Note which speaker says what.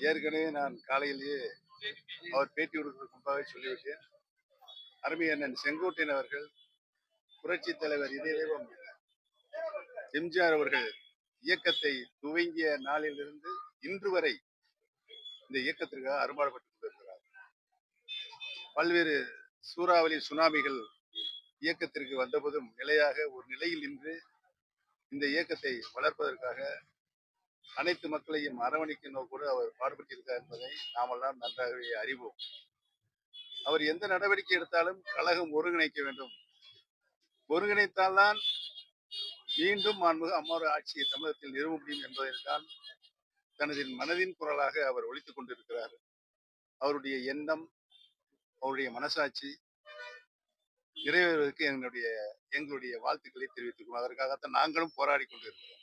Speaker 1: ஏற்கனவே நான் காலையிலேயே அவர் பேட்டி கொடுக்கிறதுக்கு முன்பாக சொல்லிவிட்டேன். அருமை அண்ணன் செங்கோட்டையன் அவர்கள் புரட்சி தலைவர் இதயம் எம்ஜிஆர் அவர்கள் இயக்கத்தை துவங்கிய நாளிலிருந்து இன்று வரை இந்த இயக்கத்திற்காக அரும்பாடுபட்டு கொண்டிருக்கிறார். பல்வேறு சூறாவளி சுனாமிகள் இயக்கத்திற்கு வந்தபோதும் நிலையாக ஒரு நிலையில் நின்று இந்த இயக்கத்தை வளர்ப்பதற்காக அனைத்து மக்களையும் அரவணைக்கும் நோக்கோடு அவர் பாடுபட்டிருக்கார் என்பதை நாமெல்லாம் நன்றாகவே அறிவோம். அவர் எந்த நடவடிக்கை எடுத்தாலும் கழகம் ஒருங்கிணைக்க வேண்டும். ஒருங்கிணைத்தால்தான் மீண்டும் மாண்புமிகு அம்மாறு ஆட்சியை தமிழகத்தில் நிறுவ முடியும் என்பதைத்தான் தனது மனதின் குரலாக அவர் ஒழித்துக் கொண்டிருக்கிறார். அவருடைய எண்ணம் அவருடைய மனசாட்சி நிறைவேறுவதற்கு எங்களுடைய எங்களுடைய வாழ்த்துக்களை தெரிவித்துக்கிறோம் அதற்காகத்தான் நாங்களும் போராடி கொண்டிருக்கிறோம்.